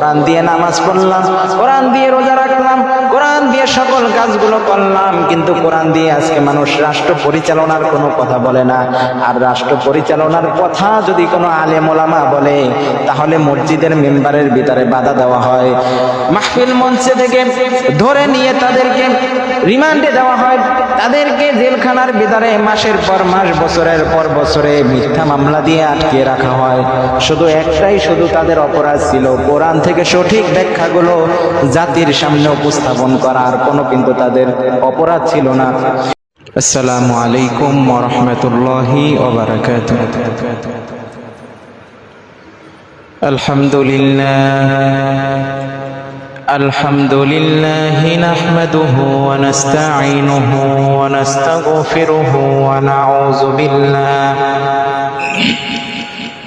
কোরআন দিয়ে নামাজ পড়লাম, কোরআন দিয়ে রোজা রাখলাম, কোরআন দিয়ে সকল কাজগুলো করলাম, কিন্তু কোরআন দিয়ে আজকে মানুষ রাষ্ট্র পরিচালনার কোনো কথা বলে না। আর রাষ্ট্র পরিচালনার কথা যদি কোনো আলেম ওলামা বলে, তাহলে মসজিদের মেম্বারের ভিতরে বাধা দেওয়া হয়। মাহফিল মঞ্চে থেকে ধরে নিয়ে তাদেরকে রিমান্ডে দেওয়া হয়। তাদেরকে জেলখানার ভিতরে মাসের পর মাস, বছরের পর বছরে মিথ্যা মামলা দিয়ে আটকে রাখা হয়। শুধু একটাই, শুধু তাদের অপরাধ ছিল। কোরআন থেকে সঠিক ব্যাখ্যাগুলো জাতির সামনে উপস্থাপন করা আর কোনো কিন্তু তাদের অপরাধ ছিল না আসসালামু আলাইকুম ওরহমতুল্লাহি আলহামদুলিল্লাহ الحمد لله نحمده ونستعينه ونستغفره ونعوذ بالله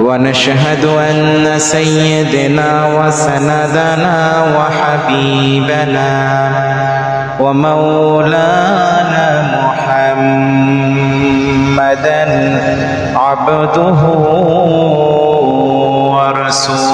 ونشهد أن سيدنا وسندنا وحبيبنا ومولانا محمدا عبده ورسوله.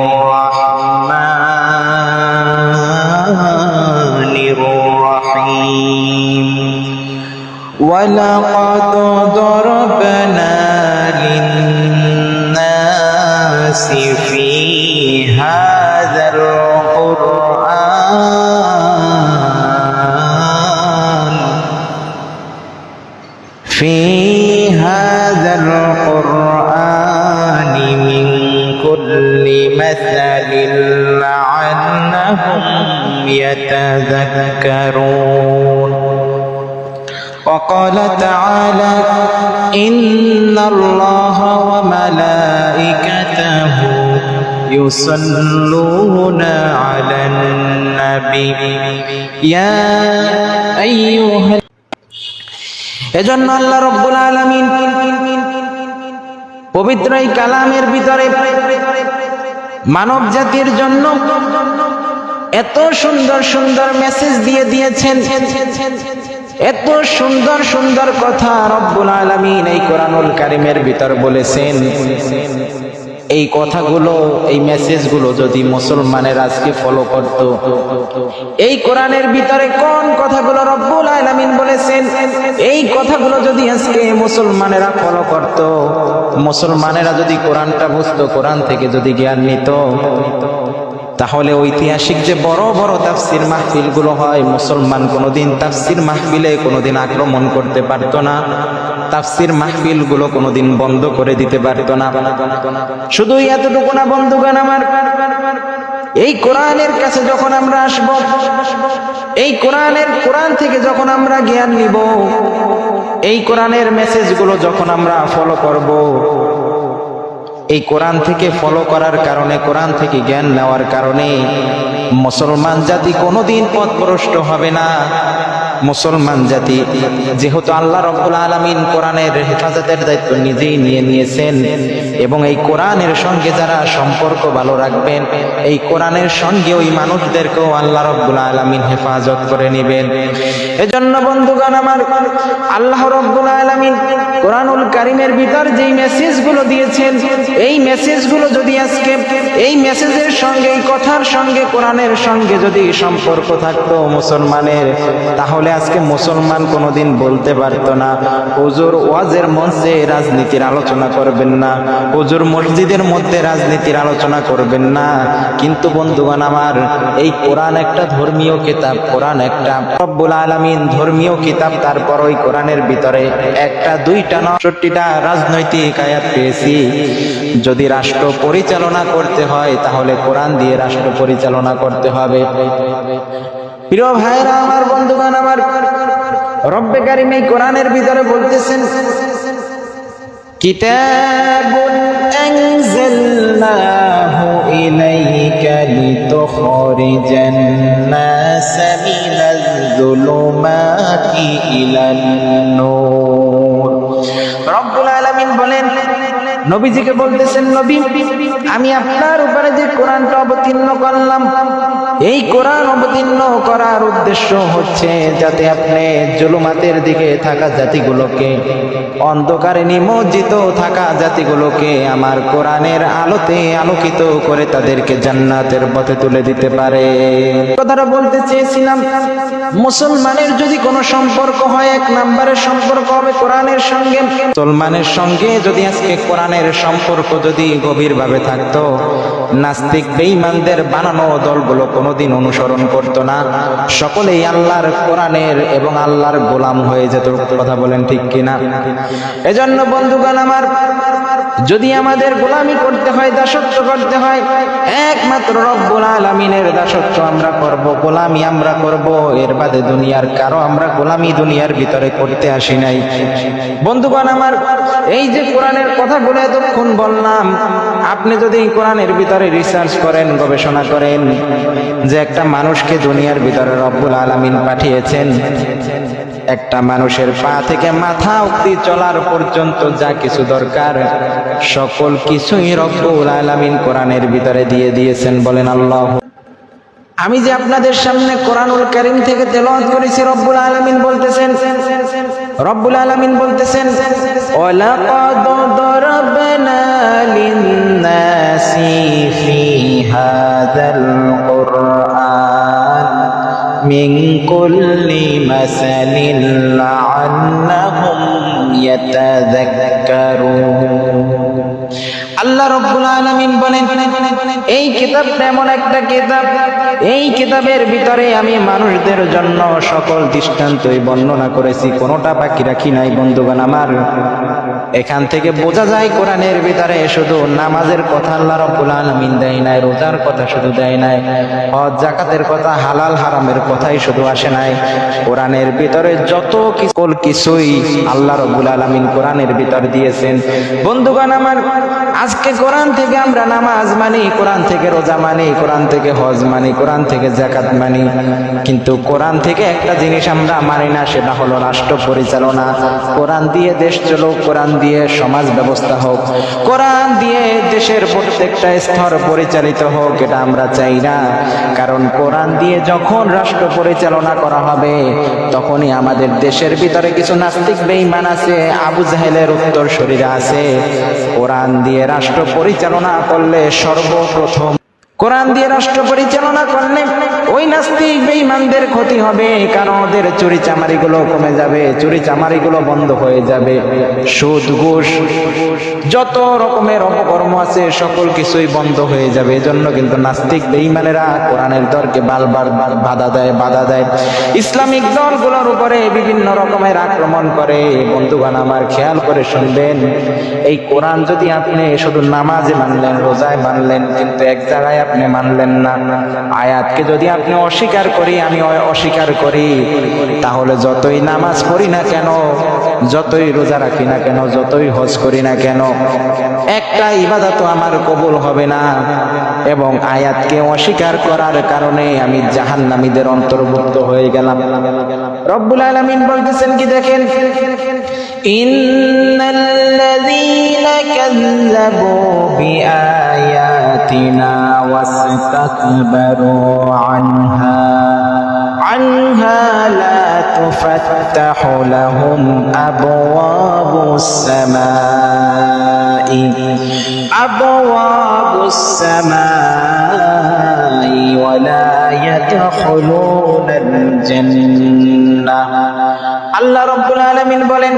ولقد ضربنا للناس في هذا القرآن في هذا القرآن من كل مثل لعلهم يتذكرون وقال تعالى إن الله وملائكته يصلون على النبي يا أيها এজন্য আল্লাহ রব্বুল আলামিন পবিত্র এই কালামের ভিতরে মানব জাতির জন্য এত সুন্দর সুন্দর মেসেজ দিয়ে দিয়েছেন এত সুন্দর সুন্দর কথা রব্বুল আলামিন এই কোরআনুল কারিমের ভিতর বলেছেন। এই কথাগুলো, এই মেসেজগুলো যদি মুসলমানের আজকে ফলো করত, এই কোরআনের ভিতরে কোন কথাগুলো রব্বুল আলামিন বলেছেন? এই কথাগুলো যদি আজকে মুসলমানেরা ফলো করত, মুসলমানেরা যদি কোরআনটা বুঝতো, কোরআন থেকে যদি জ্ঞান নিত তাহলে ঐতিহাসিক যে বড় বড় তাফসির মাহফিলগুলো হয়, মুসলমান কোনোদিন তাফসির মাহফিলে, কোনোদিন আক্রমণ করতে পারতো না। তাফসির মাহফিলগুলো কোনোদিন বন্ধ করে দিতে পারতো না। শুধু এতটুকু না বন্ধুগান আমার, এই কোরআনের কাছে যখন আমরা আসব, এই কোরআনের, কোরআন থেকে যখন আমরা জ্ঞান নিব, এই কোরআনের মেসেজগুলো যখন আমরা ফলো করব এই কোরআন থেকে ফলো করার কারণে, কোরআন থেকে জ্ঞান নেওয়ার কারণে মুসলমান জাতি কোনোদিন পথ হবে না। মুসলমান জাতি, যেহেতু আল্লাহ রব্বুল আলমিন কোরআনের হেফাজতের দায়িত্ব নিজেই নিয়ে নিয়েছেন এবং এই কোরআনের সঙ্গে যারা সম্পর্ক ভালো রাখবেন, এই কোরআনের সঙ্গে ওই মানুষদেরকেও আল্লাহ রব্বুল আলমিন হেফাজত করে নেবেন। এজন্য বন্ধুগণ আমার, আল্লাহ রব্বুল আলমিন কোরআনুল কারিমের ভিতর যেই মেসেজগুলো দিয়েছেন, এই মেসেজগুলো যদি আজকে, এই মেসেজের সঙ্গে, এই কথার সঙ্গে, কোরআনের সঙ্গে যদি সম্পর্ক থাকতো মুসলমানের, তাহলে আজকে মুসলমান কোনোদিন বলতে পারতো না, হুজুর ওয়াজের মঞ্চে রাজনীতির আলোচনা করবেন না, হুজুর মসজিদের মধ্যে রাজনীতির আলোচনা করবেন না। কিন্তু বন্ধুগণ আমার, এই কোরআন একটা ধর্মীয় কিতাব, কোরআন একটা রব্বুল আলামিন ধর্মীয় কিতাব, তারপর ওই কোরআনের ভিতরে একটা, দুইটা নষট্টিটা রাজনৈতিক আয়াত পেয়েছি। যদি রাষ্ট্র পরিচালনা করতে হয়, তাহলে কোরআন দিয়ে রাষ্ট্র পরিচালনা করতে হবে। প্রিয় ভাইরা আমার বন্ধুগণ, আমার রব্বে কারিম এই কোরআনের ভিতরে বলতেছেন ইলান বলেন, নবীজিকে বলতেছেন, নবী, আমি আপনার উপরে যে কোরআনটা অবতীর্ণ করলাম এই কোরআন অবতীর্ণ করার উদ্দেশ্য হচ্ছে যাতে আপনি জুলুমাতের দিকে থাকা জাতিগুলোকে, অন্ধকারে নিমজ্জিত থাকা জাতিগুলোকে আমার কোরআনের আলোতে আলোকিত করে তাদেরকে জান্নাতের পথে তুলে দিতে পারে। কথাটা বলতে চেয়েছিলাম, মুসলমানের যদি কোনো সম্পর্ক হয়, এক নাম্বারের সম্পর্ক হবে কোরআনের সঙ্গে। মুসলমানের সঙ্গে যদি আজকে কোরআনের সম্পর্ক যদি গভীরভাবে থাকতো নাস্তিক বেঈমানদের বানানো দলগুলো কোনোদিন অনুসরণ করত না। সকলেই আল্লাহর কোরআনের এবং আল্লাহর গোলাম হয়ে যেত, কথা বলেন ঠিক কিনা? এজন্য বন্ধুগণ আমার, যদি আমাদের গোলামি করতে হয়, দাসত্ব করতে হয়, একমাত্র রব্বুল আলামিনের দাসত্ব আমরা করব, গোলামি আমরা করব, এর বাদে দুনিয়ার কারও আমরা গোলামি দুনিয়ার ভিতরে করতে আসি নাই। বন্ধুগণ আমার, এই যে কোরআনের কথাগুলো এতক্ষণ বললাম, আপনি যদি কোরআনের ভিতরে রিসার্চ করেন, গবেষণা করেন যে একটা মানুষকে দুনিয়ার ভিতরে রব্বুল আলমিন পাঠিয়েছেন। একটা মানুষের পা থেকে মাথা অব্দি চলার পর্যন্ত যা কিছু দরকার, সকল কিছুই রব্বুল আলমিন কোরআনের ভিতরে দিয়ে দিয়েছেন বলেন আল্লাহ আমি যে আপনাদের সামনে কোরআনুল কারীম থেকে তেলাওয়াত করেছি, রব্বুল আলামিন বলতেছেন, রব্বুল আলামিন বলতেছেন, ওয়ালাকাদ দরাবনা লিন-নাসি ফি হাযাল কুরআন মিন কুল্লি মাসালিন লাআল্লাহুম ইয়াতাযাক্কারুন। আল্লাহ রব্বুল বলেন, এই কিতাবটা এমন একটা কিতাব, এই কিতাবের ভিতরে আমি মানুষদের জন্য সকল দৃষ্টান্তই বর্ণনা করেছি। কোনোটা বাকি রাখি নাই, বন্ধুগণ আমার। এখান থেকে বোঝা যায় কোরআনের ভিতরে শুধু নামাজের কথা আল্লাহ রব্বুল আলামিন দেয় নাই, রোজার কথা শুধু দেয় নাই, হজ, জাকাতের কথা, হালাল, হারামের কথাই শুধু আসে নাই। কোরআনের ভিতরে যত কিছুই আল্লাহ রব্বুল আলামিন কোরআনের ভিতর দিয়েছেন। বন্ধুগণ আমার আজকে কোরআন থেকে আমরা নামাজ মানি, কোরআন থেকে রোজা মানি, কোরআন থেকে হজ মানি, কোরআন থেকে জাকাত মানি। কিন্তু কোরআন থেকে একটা জিনিস আমরা মানি না, সেটা হলো রাষ্ট্র পরিচালনা। কোরআন দিয়ে দেশ চলুক, কোরআন দিয়ে সমাজ ব্যবস্থা হোক। কোরআন দিয়ে দেশের প্রত্যেকটা স্তর পরিচালিত হোক, এটা আমরা চাই না। কারণ কোরআন দিয়ে যখন রাষ্ট্র পরিচালনা করা হবে, তখনই আমাদের দেশের ভিতরে কিছু নাস্তিক বেঈমান আছে, আবু জাহেলের উত্তর শরীরে আছে। কোরআন দিয়ে রাষ্ট্র পরিচালনা করলে সর্বপ্রথম কোরআন দিয়ে রাষ্ট্র পরিচালনা করলে ওই নাস্তিক বেঈমানদের ক্ষতি হবে, কারণ ওদের চুরি চামারিগুলো কমে যাবে, চুরি চামারিগুলো বন্ধ হয়ে যাবে। সুদ, ঘুষ, যত রকমের অপকর্ম আছে, সকল কিছুই বন্ধ হয়ে যাবে। এজন্য কিন্তু নাস্তিক বেঈমানেরা কোরআনের দরকে বারবার বাধা দেয় বাধা দেয়। ইসলামিক দলগুলোর উপরে বিভিন্ন রকমের আক্রমণ করে। বন্ধুগণ, আমার খেয়াল করে শুনবেন, এই কোরআন যদি আপনি শুধু নামাজে মানলেন, রোজায় মানলেন, কিন্তু এক জায়গায় আপনি মানলেন না। আয়াতকে যদি আপনি অস্বীকার করি, আমি অস্বীকার করি। তাহলে যতই নামাজ পড়ি না কেন, যতই রোজা রাখি না কেন, যতই হজ করি না কেন, একটা ইবাদত আমার কবুল হবে না। এবং আয়াতকে অস্বীকার করার কারণে আমি জাহান্নামীদের অন্তর্ভুক্ত হয়ে গেলাম। রব্বুল আলামিন বলতেছেন কি দেখেন? إن الذين كذبوا بآياتنا واستكبروا عنها عنها لا تفتح لهم أبواب السماء أبواب السماء ولا يدخلون الجنة আল্লাহ রব্বুল আলামিন বলেন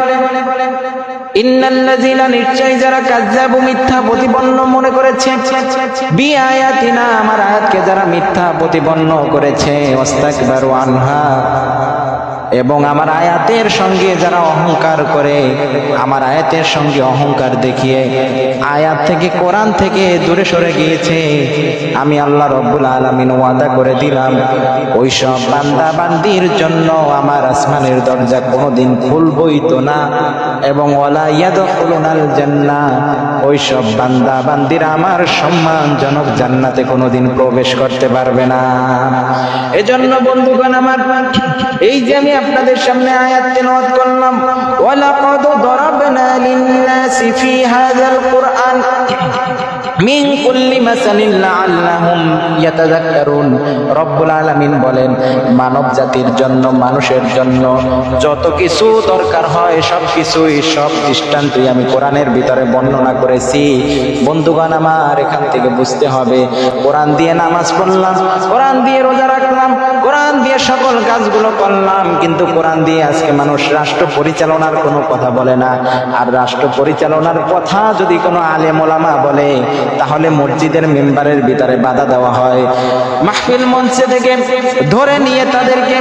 ইন্নাল্লাযীনা নিশ্চয় যারা কাযযাবু মিথ্যা প্রতিপন্ন মনে করেছে বিআয়াতিনা আমার আয়াতকে যারা মিথ্যা প্রতিপন্ন করেছে ওয়াস্তাকবারু আনহা এবং আমার আয়াতের সঙ্গে যারা অহংকার করে, আমার আয়াতের সঙ্গে অহংকার দেখিয়ে আয়াত থেকে কোরআন থেকে দূরে সরে গিয়েছে, আমি আল্লাহ রব্বুল আলামিন ওয়াদা করে দিলাম ওই সব বান্দা বান্দির জন্য আমার আসমানের দরজা কোনোদিন খুলবই তো না, এবং ওয়ালা ইয়াদখুলুনাল জান্নাহ ওই সব বান্দা বান্দিরা আমার সম্মানজনক জান্নাতে কোনোদিন প্রবেশ করতে পারবে না। এজন্য বন্ধুগণ আমার, এই যে আমি আপনাদের সামনে আয়াত তেলাওয়াত করলাম। ওয়ালাকাদ দরাবনা লিন-নাসি ফি হাযাল কুরআন। মিন কুল্লি মাসালিন লাআল্লাহুম ইয়াতাযাক্কারুন। রব্বুল আলামিন বলেন, মানব জাতির জন্য, মানুষের জন্য যত কিছু দরকার হয়, সব কিছুই, সব দৃষ্টান্তই আমি কোরআনের ভিতরে বর্ণনা করেছি। বন্ধুগণ, আমার এখান থেকে বুঝতে হবে, কোরআন দিয়ে নামাজ পড়লাম, কোরআন দিয়ে রোজা রাখলাম, কোরআন দিয়ে সকল কাজগুলো করলাম, কিন্তু কোরআন দিয়ে আজকে মানুষ রাষ্ট্র পরিচালনার কোনো কথা বলে না। আর রাষ্ট্র পরিচালনার কথা যদি কোনো আলেম ওলামা বলে তাহলে মসজিদের মেম্বারের ভিতরে বাধা দেওয়া হয়। মাহফিল মঞ্চে থেকে ধরে নিয়ে তাদেরকে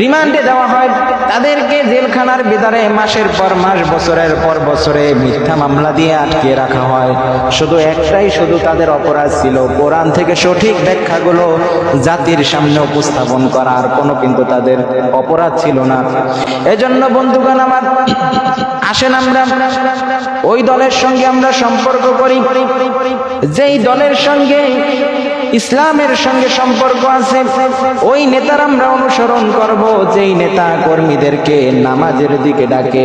রিমান্ডে দেওয়া হয়। তাদেরকে জেলখানার ভিতরে মাসের পর মাস, বছরের পর বছরে মিথ্যা মামলা দিয়ে আটকে রাখা হয়। শুধু একটাই, শুধু তাদের অপরাধ ছিল। কোরআন থেকে সঠিক ব্যাখ্যাগুলো জাতির সামনে উপস্থাপন করা, আর কোনো কিন্তু তাদের অপরাধ ছিল না। এজন্য বন্ধুগণ আমার আসেন আমরা। ওই দলের সঙ্গে আমরা সম্পর্ক করি। যেই দলের সঙ্গে ইসলামের সঙ্গে সম্পর্ক আছে, ওই নেতার আমরা অনুসরণ করব। যেই নেতা কর্মীদেরকে নামাজের দিকে ডাকে।